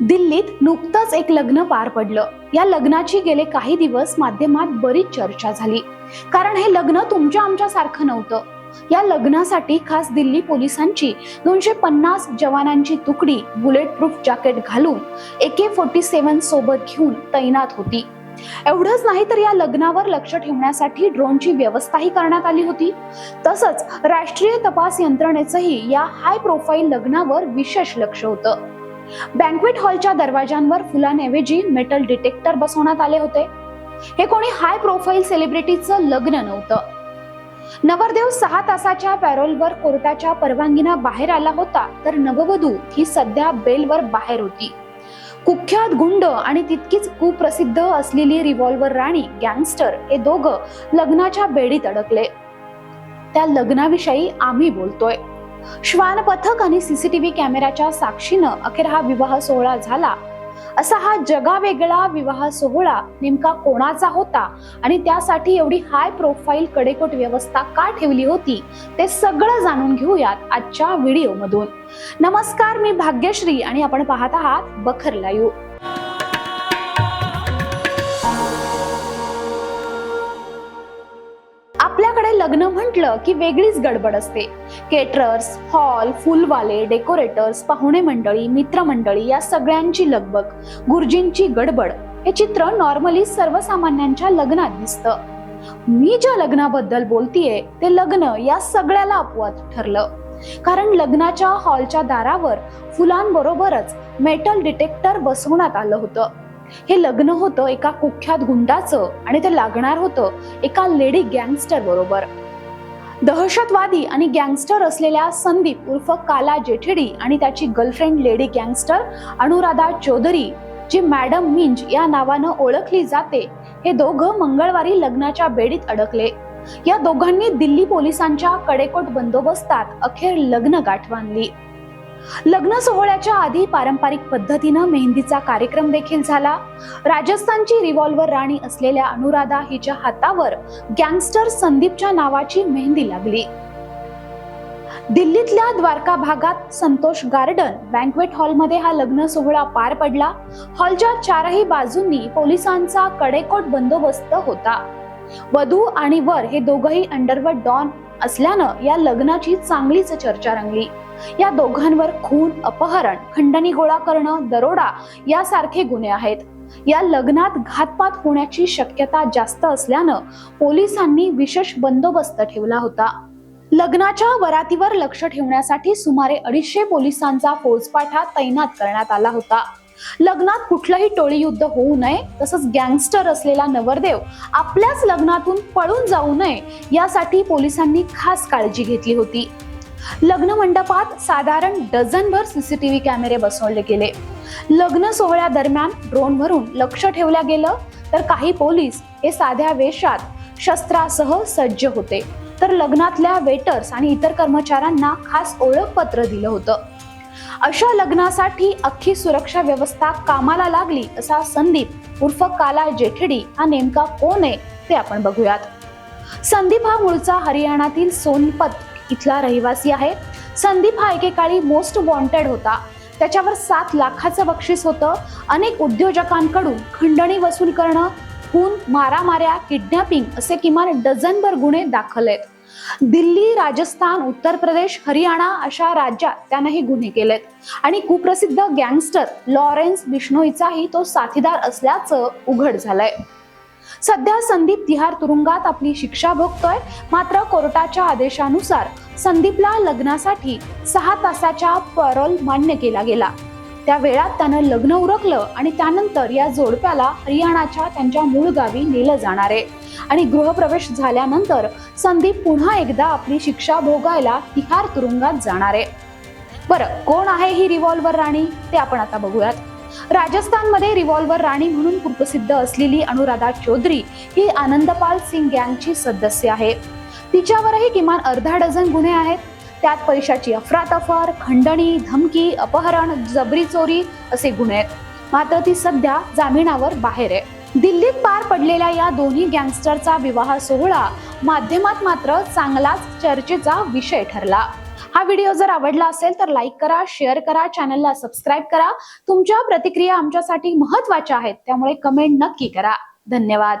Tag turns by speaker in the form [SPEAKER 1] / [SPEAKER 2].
[SPEAKER 1] दिल्लीत नुकतंच एक लग्न पार पडलं. या लग्नाची गेले काही दिवस माध्यमात बरीच चर्चा झाली. कारण हे लग्न तुमच्या आमच्या सारखं नव्हतं. या लग्नासाठी खास दिल्ली पोलिसांची दोनशे पन्नास जवानांची तुकडी बुलेट प्रूफ जॅकेट घालून एके फोर्टी सेव्हन सोबत घेऊन तैनात होती. एवढंच नाही तर या लग्नावर लक्ष ठेवण्यासाठी ड्रोनची व्यवस्थाही करण्यात आली होती. तसंच राष्ट्रीय तपास यंत्रणेचंही या हाय प्रोफाईल लग्नावर विशेष लक्ष होतं. बँकवेट हॉलच्या दरवाजांवर फुलांऐवजी मेटल डिटेक्टर बसवण्यात आले होते. हे कोणी हाय प्रोफाईल सेलिब्रिटीचं लग्न नव्हतं. नवरदेव सहा तासाच्या पॅरोलवर कोर्टाच्या परवानगीनं बाहेर आला होता तर नववधू ही सध्या बेलवर बाहेर होती. कुख्यात गुंड आणि तितकीच कुप्रसिद्ध असलेली रिव्हॉल्वर राणी गँगस्टर हे दोघं लग्नाच्या बेडीत अडकले. त्या लग्नाविषयी आम्ही बोलतोय. श्वान पथक आणि सीसीटीव्ही कॅमेऱ्याच्या साक्षीनं अखेर हा विवाह सोहळा झाला. असा हा जगावेगळा विवाह सोहळा नेमका कोणाचा होता आणि त्यासाठी एवढी हाय प्रोफाईल कडेकोट व्यवस्था का ठेवली होती ते सगळं जाणून घेऊयात आजच्या व्हिडिओमधून नमस्कार मी भाग्यश्री आणि आपण पाहत आहात बखर लाईव्ह म्हटलं की वेगळीच गडबड असते. केटरर्स हॉल फुलवाले डेकोरेटर्स पाहुणे मंडळी मित्रमंडळी या सगळ्यांची लगबग गुरुजींची गडबड हे चित्र नॉर्मली सर्वसामान्यांच्या लग्नात दिसतं. मी ज्या लग्नाबद्दल बोलतीये ते लग्न या सगळ्याला अपवाद ठरलं. कारण लग्नाच्या हॉलच्या दारावर फुलांबरोबरच मेटल डिटेक्टर बसवण्यात आलं होतं. हे लग्न होतं एका कुख्यात गुंडाचं आणि ते लागणार होतं एका लेडी गँगस्टर बरोबर. दहशतवादी आणि गँगस्टर असलेल्या संदीप उर्फ काला जेठेडी आणि त्याची girlfriend lady gangster Anuradha Choudhary ji madam Minz या नावानं ओळखली जाते हे दोघं मंगळवारी लग्नाच्या बेडीत अडकले. या दोघांनी दिल्ली पोलिसांच्या कडेकोट बंदोबस्तात अखेर लग्न गाठवानली. लग्न सोहळ्याच्या आधी पारंपरिक पद्धतीनं मेहंदीचा कार्यक्रम देखील झाला. राजस्थानची रिव्हॉल्वर राणी असलेल्या अनुराधा हिच्या हातावर गँगस्टर संदीपच्या नावाची मेहंदी लागली. दिल्लीतल्या द्वारका भागात संतोष गार्डन बँकवेट हॉलमध्ये हा लग्न सोहळा पार पडला. हॉलच्या चारही बाजूंनी पोलिसांचा कडेकोट बंदोबस्त होता. वधू आणि वर हे दोघही अंडरवर्ड डॉन असल्यानं या लग्नाची चांगलीच चर्चा रंगली. या दोघांवर खून अपहरण खंडणी गोळा करणं दरोडा यासारखे गुन्हे आहेत. या लग्नात घातपात होण्याची शक्यता जास्त असल्यानं पोलिसांनी विशेष बंदोबस्त ठेवला होता. लग्नाच्या वरातीवर लक्ष ठेवण्यासाठी सुमारे अडीचशे पोलिसांचा फौजपाठा तैनात करण्यात आला होता. लग्नात कुठलंही टोळी युद्ध होऊ नये तसंच गँगस्टर असलेला नवरदेव आपल्याच लग्नातून पळून जाऊ नये यासाठी पोलिसांनी खास काळजी घेतली होती. लग्न मंडपात साधारण डझनभर सीसीटीव्ही कॅमेरे बसवले गेले. लग्न सोहळ्यादरम्यान ड्रोनवरून लक्ष ठेवल्या गेलं तर काही पोलीस हे साध्या वेशात शस्त्रासह सज्ज होते. तर लग्नातल्या वेटर्स आणि इतर कर्मचाऱ्यांना खास ओळखपत्र दिलं होतं. अशा लग्नासाठी अख्खी सुरक्षा व्यवस्था कामाला लागली असा संदीप उर्फ काला जेठडी हा नेमका कोण आहे ते आपण बघूयात. संदीप हा मूळचा हरियाणातील सोनपत इथला रहिवासी आहे. संदीप हा एकेकाळी मोस्ट वॉन्टेड होता. त्याच्यावर सात लाखाचं बक्षीस होतं. अनेक उद्योजकांकडून खंडणी वसूल करणं खून मारामाऱ्या किडनॅपिंग असे किमान डझनभर गुन्हे दाखल आहेत. दिल्ली राजस्थान उत्तर प्रदेश हरियाणा अशा राज्यात त्यानं हे गुन्हे केलेत. आणि कुप्रसिद्ध गँगस्टर लॉरेन्स बिश्नोईचाही तो साथीदार असल्याचं उघड झालंय. सध्या संदीप तिहार तुरुंगात आपली शिक्षा भोगतोय मात्र कोर्टाच्या आदेशानुसार संदीपला लग्नासाठी सहा तासाच्या पॅरोल मान्य केला गेला. त्या वेळात त्यानं लग्न उरकलं आणि त्यानंतर या जोडप्याला हरियाणाच्या त्यांच्या मूळ गावी नेलं जाणार आहे. आणि गृहप्रवेश झाल्यानंतर संदीप पुन्हा एकदा आपली शिक्षा भोगायला तिहार तुरुंगात जाणार आहे. बरं कोण आहे ही रिव्हॉल्वर राणी? ते आपण आता बघूयात. राजस्थानमध्ये रिव्हॉल्वर राणी म्हणून कुप्रसिद्ध असलेली अनुराधा चौधरी ही आनंदपाल सिंग गँगची सदस्य आहे. तिच्यावरही किमान अर्धा डझन गुन्हे आहेत. त्यात पैशाची अफरातफर खंडणी धमकी अपहरण जबरी चोरी असे गुन्हे आहेत. मात्र ती सध्या जामिनावर बाहेर आहे. दिल्लीत पार पडलेल्या या दोन्ही गँगस्टरचा विवाह सोहळा माध्यमात मात्र चांगलाच चर्चेचा विषय ठरला. हा व्हिडिओ जर आवडला असेल तर लाईक करा शेअर करा चॅनलला सबस्क्राईब करा. तुमच्या प्रतिक्रिया आमच्यासाठी महत्त्वाच्या आहेत त्यामुळे कमेंट नक्की करा. धन्यवाद.